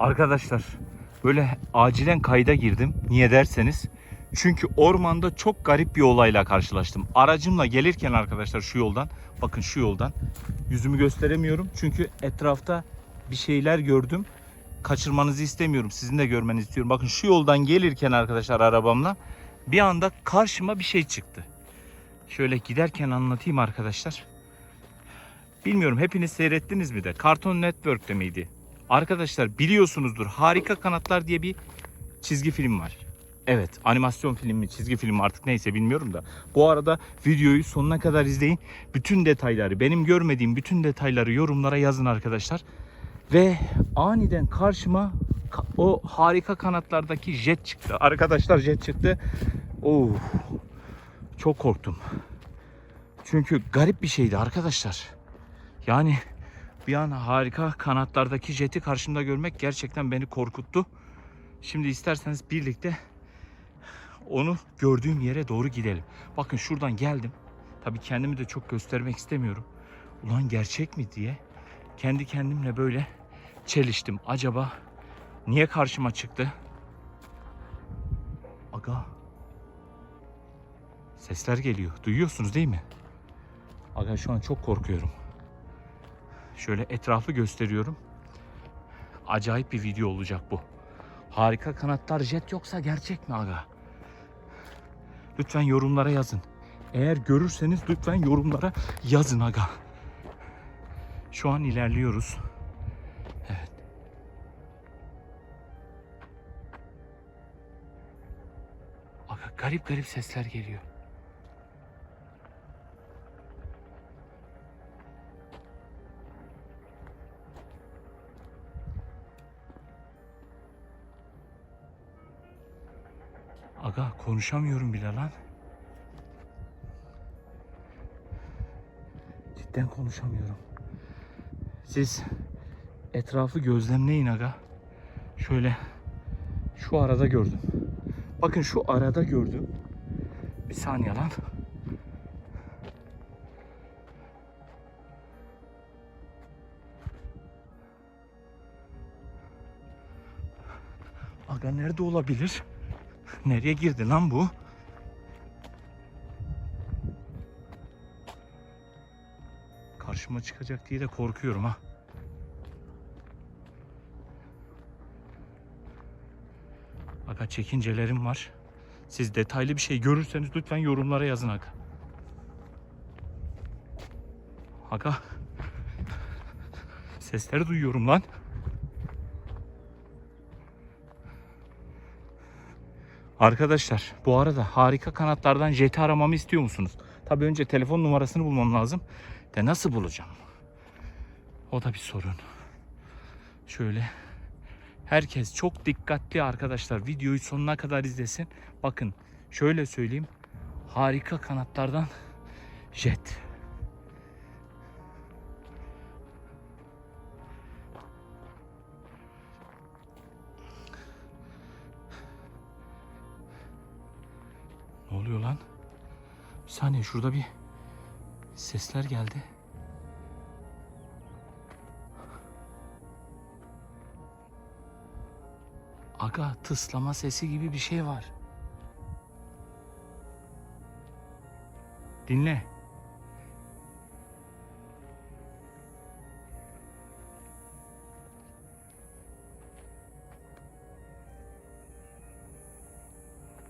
Arkadaşlar böyle acilen kayda girdim. Niye derseniz. Çünkü ormanda çok garip bir olayla karşılaştım. Aracımla gelirken arkadaşlar şu yoldan. Bakın şu yoldan. Yüzümü gösteremiyorum. Çünkü etrafta bir şeyler gördüm. Kaçırmanızı istemiyorum. Sizin de görmenizi istiyorum. Bakın şu yoldan gelirken arkadaşlar arabamla bir anda karşıma bir şey çıktı. Şöyle giderken anlatayım arkadaşlar. Bilmiyorum hepiniz seyrettiniz mi de? Cartoon Network'te miydi? Arkadaşlar biliyorsunuzdur. Harika Kanatlar diye bir çizgi film var. Evet, animasyon filmi, çizgi film artık neyse bilmiyorum da. Bu arada videoyu sonuna kadar izleyin. Bütün detayları, benim görmediğim bütün detayları yorumlara yazın arkadaşlar. Ve aniden karşıma ka- o harika kanatlardaki jet çıktı. Arkadaşlar jet çıktı. Oo, çok korktum. Çünkü garip bir şeydi arkadaşlar. Yani bir an harika kanatlardaki jeti karşımda görmek gerçekten beni korkuttu. Şimdi isterseniz birlikte onu gördüğüm yere doğru gidelim. Bakın şuradan geldim. Tabii kendimi de çok göstermek istemiyorum. Ulan gerçek mi diye kendi kendimle böyle çeliştim. Acaba niye karşıma çıktı? Aga. Sesler geliyor. Duyuyorsunuz değil mi? Aga şu an çok korkuyorum. Şöyle etrafı gösteriyorum. Acayip bir video olacak bu. Harika kanatlar jet yoksa gerçek mi aga? Lütfen yorumlara yazın. Eğer görürseniz lütfen yorumlara yazın aga. Şu an ilerliyoruz. Evet. Aga garip garip sesler geliyor. Aga konuşamıyorum bile lan. Cidden konuşamıyorum. Siz etrafı gözlemleyin aga. Şöyle şu arada gördüm. Bakın şu arada gördüm. Bir saniye lan. Aga nerede olabilir? Nereye girdi lan bu? Karşıma çıkacak diye de korkuyorum ha. Aga çekincelerim var. Siz detaylı bir şey görürseniz lütfen yorumlara yazın aga. Aga. Sesleri duyuyorum lan. Arkadaşlar bu arada harika kanatlardan jeti aramamı istiyor musunuz? Tabii önce telefon numarasını bulmam lazım. De nasıl bulacağım? O da bir sorun. Şöyle herkes çok dikkatli arkadaşlar videoyu sonuna kadar izlesin. Bakın şöyle söyleyeyim. Harika kanatlardan jet. Şurada bir sesler geldi. Aga tıslama sesi gibi bir şey var. Dinle.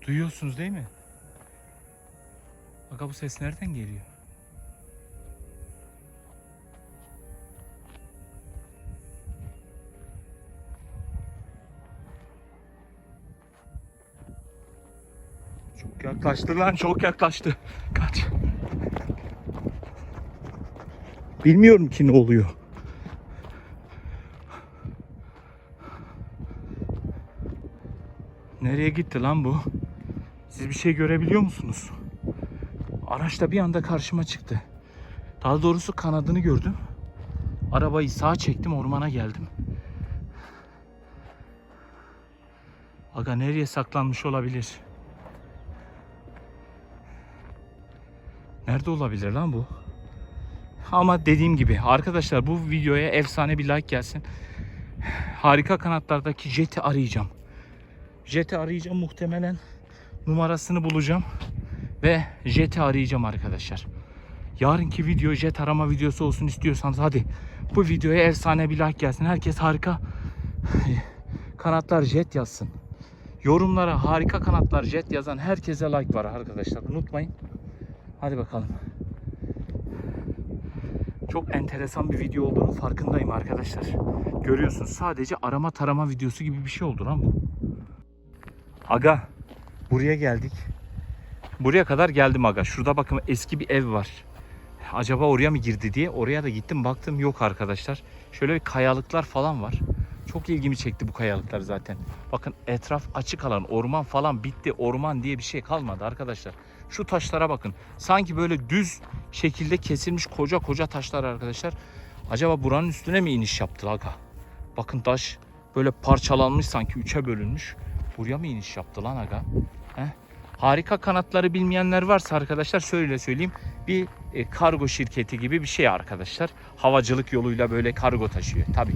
Duyuyorsunuz değil mi? Aga bu ses nereden geliyor? Çok yaklaştı lan çok yaklaştı. Kaç. Bilmiyorum ki ne oluyor. Nereye gitti lan bu? Siz bir şey görebiliyor musunuz? Araç bir anda karşıma çıktı. Daha doğrusu kanadını gördüm. Arabayı sağa çektim ormana geldim. Aga nereye saklanmış olabilir? Nerede olabilir lan bu? Ama dediğim gibi arkadaşlar bu videoya efsane bir like gelsin. harika kanatlardaki jeti arayacağım. Jeti arayacağım muhtemelen numarasını bulacağım ve jeti arayacağım arkadaşlar. Yarınki video jet arama videosu olsun istiyorsanız hadi bu videoya efsane bir like gelsin. Herkes harika kanatlar jet yazsın. Yorumlara harika kanatlar jet yazan herkese like var arkadaşlar. Unutmayın. Hadi bakalım. Çok enteresan bir video olduğunu farkındayım arkadaşlar. Görüyorsunuz sadece arama tarama videosu gibi bir şey oldu lan bu. Aga buraya geldik. Buraya kadar geldim aga. Şurada bakın eski bir ev var. Acaba oraya mı girdi diye oraya da gittim baktım yok arkadaşlar. Şöyle bir kayalıklar falan var. Çok ilgimi çekti bu kayalıklar zaten. Bakın etraf açık alan, orman falan bitti. Orman diye bir şey kalmadı arkadaşlar. Şu taşlara bakın. Sanki böyle düz şekilde kesilmiş koca koca taşlar arkadaşlar. Acaba buranın üstüne mi iniş yaptı aga? Bakın taş böyle parçalanmış sanki üçe bölünmüş. Buraya mı iniş yaptı lan aga? Harika kanatları bilmeyenler varsa arkadaşlar şöyle söyleyeyim. Bir e, kargo şirketi gibi bir şey arkadaşlar. Havacılık yoluyla böyle kargo taşıyor. Tabi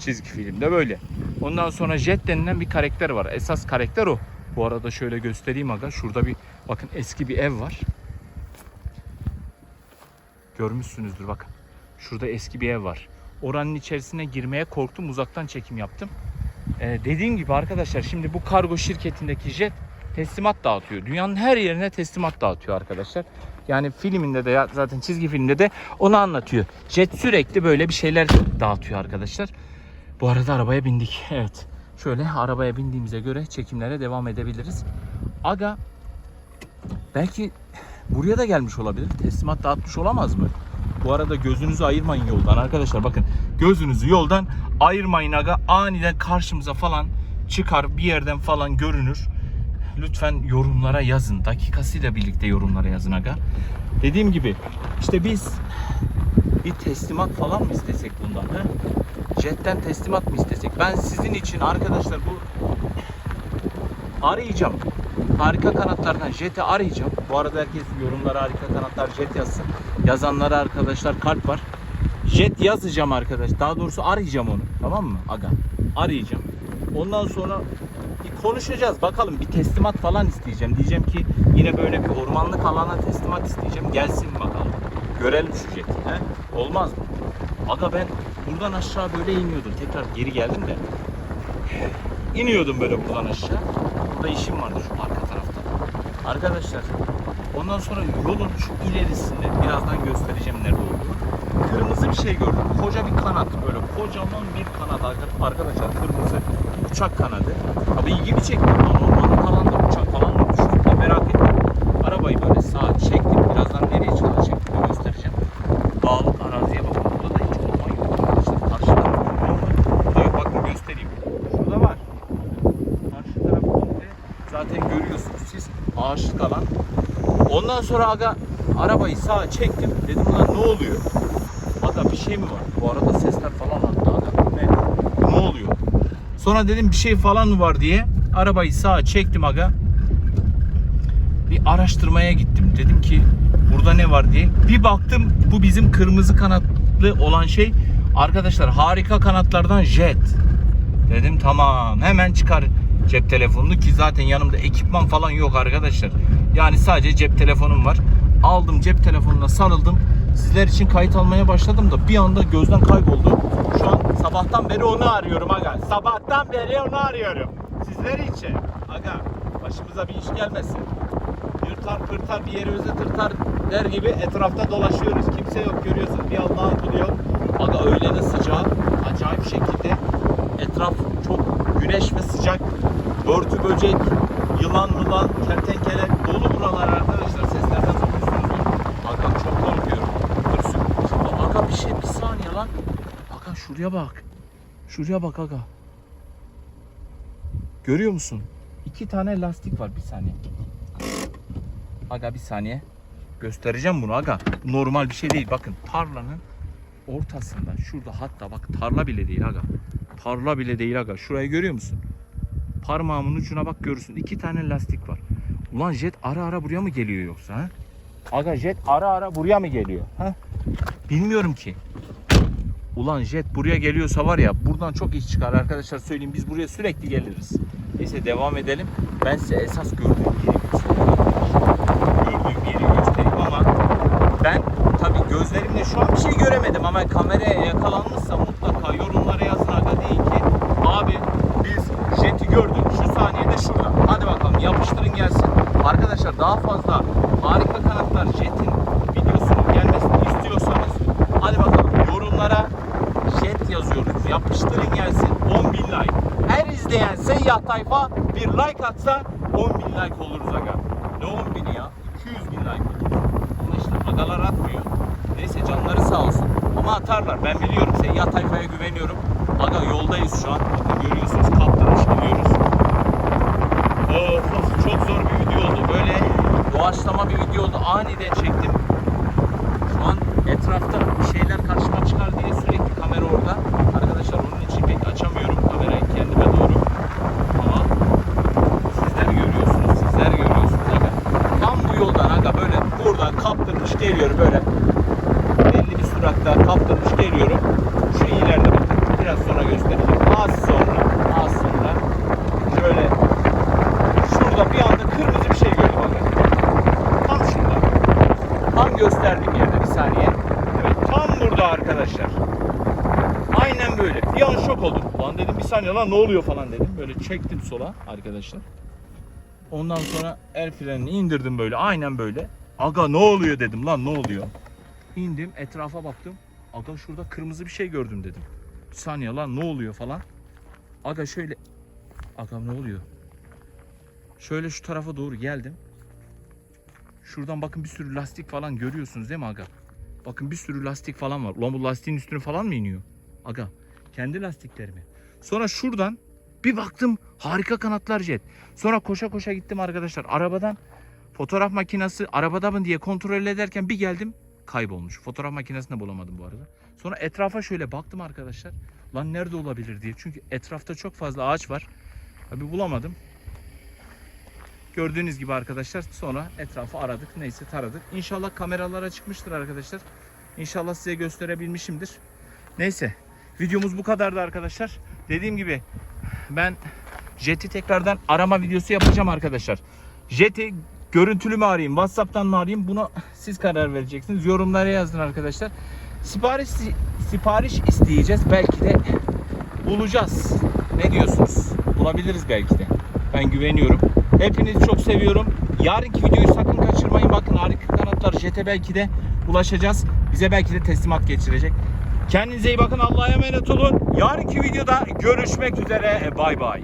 çizgi filmde böyle. Ondan sonra Jet denilen bir karakter var. Esas karakter o. Bu arada şöyle göstereyim aga. Şurada bir bakın eski bir ev var. Görmüşsünüzdür bakın. Şurada eski bir ev var. Oranın içerisine girmeye korktum. Uzaktan çekim yaptım. Ee, dediğim gibi arkadaşlar şimdi bu kargo şirketindeki jet teslimat dağıtıyor. Dünyanın her yerine teslimat dağıtıyor arkadaşlar. Yani filminde de zaten çizgi filmde de onu anlatıyor. Jet sürekli böyle bir şeyler dağıtıyor arkadaşlar. Bu arada arabaya bindik. Evet. Şöyle arabaya bindiğimize göre çekimlere devam edebiliriz. Aga belki buraya da gelmiş olabilir. Teslimat dağıtmış olamaz mı? Bu arada gözünüzü ayırmayın yoldan arkadaşlar. Bakın gözünüzü yoldan ayırmayın aga. Aniden karşımıza falan çıkar bir yerden falan görünür. Lütfen yorumlara yazın. Dakikasıyla birlikte yorumlara yazın aga. Dediğim gibi işte biz bir teslimat falan mı istesek bundan? He? Jetten teslimat mı istesek? Ben sizin için arkadaşlar bu arayacağım. Harika kanatlardan jeti arayacağım. Bu arada herkes yorumlara harika kanatlar jet yazsın. Yazanlara arkadaşlar kalp var. Jet yazacağım arkadaş. Daha doğrusu arayacağım onu. Tamam mı? Aga. Arayacağım. Ondan sonra konuşacağız. Bakalım bir teslimat falan isteyeceğim. Diyeceğim ki yine böyle bir ormanlık alana teslimat isteyeceğim. Gelsin bakalım. Görelim şu jeti. He? Olmaz mı? Aga ben buradan aşağı böyle iniyordum. Tekrar geri geldim de. İniyordum böyle buradan aşağı. Burada işim vardı şu arka tarafta. Arkadaşlar ondan sonra yolun şu ilerisinde birazdan göstereceğim nerede olduğunu. Kırmızı bir şey gördüm. Koca bir kanat böyle kocaman bir kanat arka- arkadaşlar kırmızı uçak kanadı. Abi ilgimi çekti. Lan ormanlık alanda uçak falan mı düştü diye merak ettim. Arabayı böyle sağa çektim. Birazdan nereye çektim göstereceğim. Dağlık araziye bakın. Burada da hiç orman yok arkadaşlar. Karşıda orman var. Burada yok bakın göstereyim. Şurada var. Karşı tarafı komple zaten görüyorsunuz siz ağaçlık alan. Ondan sonra aga arabayı sağa çektim. Dedim lan ne oluyor? Aga bir şey mi var? Bu arada sesler falan attı aga. Ne? Ne oluyor? Sonra dedim bir şey falan var diye arabayı sağa çektim aga. Bir araştırmaya gittim. Dedim ki burada ne var diye. Bir baktım bu bizim kırmızı kanatlı olan şey arkadaşlar harika kanatlardan jet. Dedim tamam hemen çıkar cep telefonunu ki zaten yanımda ekipman falan yok arkadaşlar. Yani sadece cep telefonum var. Aldım cep telefonuna sarıldım. Sizler için kayıt almaya başladım da bir anda gözden kayboldu. Sabahtan beri onu arıyorum aga. Sabahtan beri onu arıyorum. Sizler için. Aga başımıza bir iş gelmesin. Yırtar pırtar bir yerimize tırtar der gibi etrafta dolaşıyoruz. Kimse yok görüyorsun. Bir Allah'ın kulu yok. Aga öyle de sıcak. Acayip şekilde etraf çok güneş ve sıcak. Börtü böcek, yılan mılan, kertenkele dolu buralar arkadaşlar. Seslerden tanıyorsunuz. Aga çok korkuyorum. Aga bir şey bir saniye lan. Aga şuraya bak. Şuraya bak aga. Görüyor musun? İki tane lastik var bir saniye. Aga bir saniye. Göstereceğim bunu aga. Normal bir şey değil. Bakın tarlanın ortasında şurada hatta bak tarla bile değil aga. Tarla bile değil aga. Şurayı görüyor musun? Parmağımın ucuna bak görürsün. İki tane lastik var. Ulan jet ara ara buraya mı geliyor yoksa ha? Aga jet ara ara buraya mı geliyor? Ha? Bilmiyorum ki. Ulan jet buraya geliyorsa var ya buradan çok iş çıkar arkadaşlar söyleyeyim biz buraya sürekli geliriz. Neyse devam edelim. Ben size esas gördüğüm yeri. Gördüğüm yeri göstereyim ama ben tabii gözlerimle şu an bir şey göremedim ama kameraya yakalanmışsa mutlaka yorumlara yazın aga deyin ki abi biz jeti gördük şu saniyede şurada. Hadi bakalım yapıştırın gelsin. Arkadaşlar daha fazla harika kanatlar jetin videosunun gelmesini istiyorsanız hadi bakalım yorumlara jet yazıyoruz. Yapıştırın gelsin 10 bin like. Her izleyen seyyah tayfa bir like atsa 10 bin like oluruz aga. Ne 10 bini ya? 200 bin like olur. Ama işte agalar atmıyor. Neyse canları sağ olsun. Ama atarlar. Ben biliyorum. Seyyah tayfaya güveniyorum. Aga yoldayız şu an. Bakın görüyorsunuz kaptırmış gidiyoruz. Of, of, çok zor bir video oldu. Böyle doğaçlama bir video oldu. Aniden çektim. Şu an etrafta bir şeyler karşıma çıkar diye sürekli kamera orada. Arkadaşlar onun için pek açamıyorum kamerayı kendime doğru. Ama sizler görüyorsunuz, sizler görüyorsunuz aga. Tam bu yoldan aga böyle buradan kaptırmış geliyor böyle. Belli bir süratta kaptırmış geliyorum. Şu ileride bakın. Biraz sonra göstereceğim. Az sonra, az sonra şöyle şurada bir anda kırmızı bir şey gördüm aga. Tam şurada. Tam gösterdiğim yerde bir saniye. Evet tam burada arkadaşlar. Aynen böyle. Bir an şok oldum. Lan dedim bir saniye lan ne oluyor falan dedim. Böyle çektim sola arkadaşlar. Ondan sonra el frenini indirdim böyle. Aynen böyle. Aga ne oluyor dedim lan ne oluyor. İndim etrafa baktım. Aga şurada kırmızı bir şey gördüm dedim. Bir saniye lan ne oluyor falan. Aga şöyle. Aga ne oluyor? Şöyle şu tarafa doğru geldim. Şuradan bakın bir sürü lastik falan görüyorsunuz değil mi aga? Bakın bir sürü lastik falan var. Ulan bu lastiğin üstüne falan mı iniyor? Aga kendi lastiklerimi. Sonra şuradan bir baktım harika kanatlar jet. Sonra koşa koşa gittim arkadaşlar. Arabadan fotoğraf makinesi arabada mı diye kontrol ederken bir geldim kaybolmuş. Fotoğraf makinesini de bulamadım bu arada. Sonra etrafa şöyle baktım arkadaşlar. Lan nerede olabilir diye. Çünkü etrafta çok fazla ağaç var. Abi bulamadım. Gördüğünüz gibi arkadaşlar sonra etrafı aradık. Neyse taradık. İnşallah kameralara çıkmıştır arkadaşlar. İnşallah size gösterebilmişimdir. Neyse videomuz bu kadardı arkadaşlar. Dediğim gibi ben Jet'i tekrardan arama videosu yapacağım arkadaşlar. Jet'i görüntülü mü arayayım, WhatsApp'tan mı arayayım? Buna siz karar vereceksiniz. Yorumlara yazın arkadaşlar. Sipariş sipariş isteyeceğiz. Belki de bulacağız. Ne diyorsunuz? Bulabiliriz belki de. Ben güveniyorum. Hepinizi çok seviyorum. Yarınki videoyu sakın kaçırmayın. Bakın harika kanatlar Jet'e belki de ulaşacağız. Bize belki de teslimat geçirecek. Kendinize iyi bakın. Allah'a emanet olun. Yarınki videoda görüşmek üzere. Bay bay.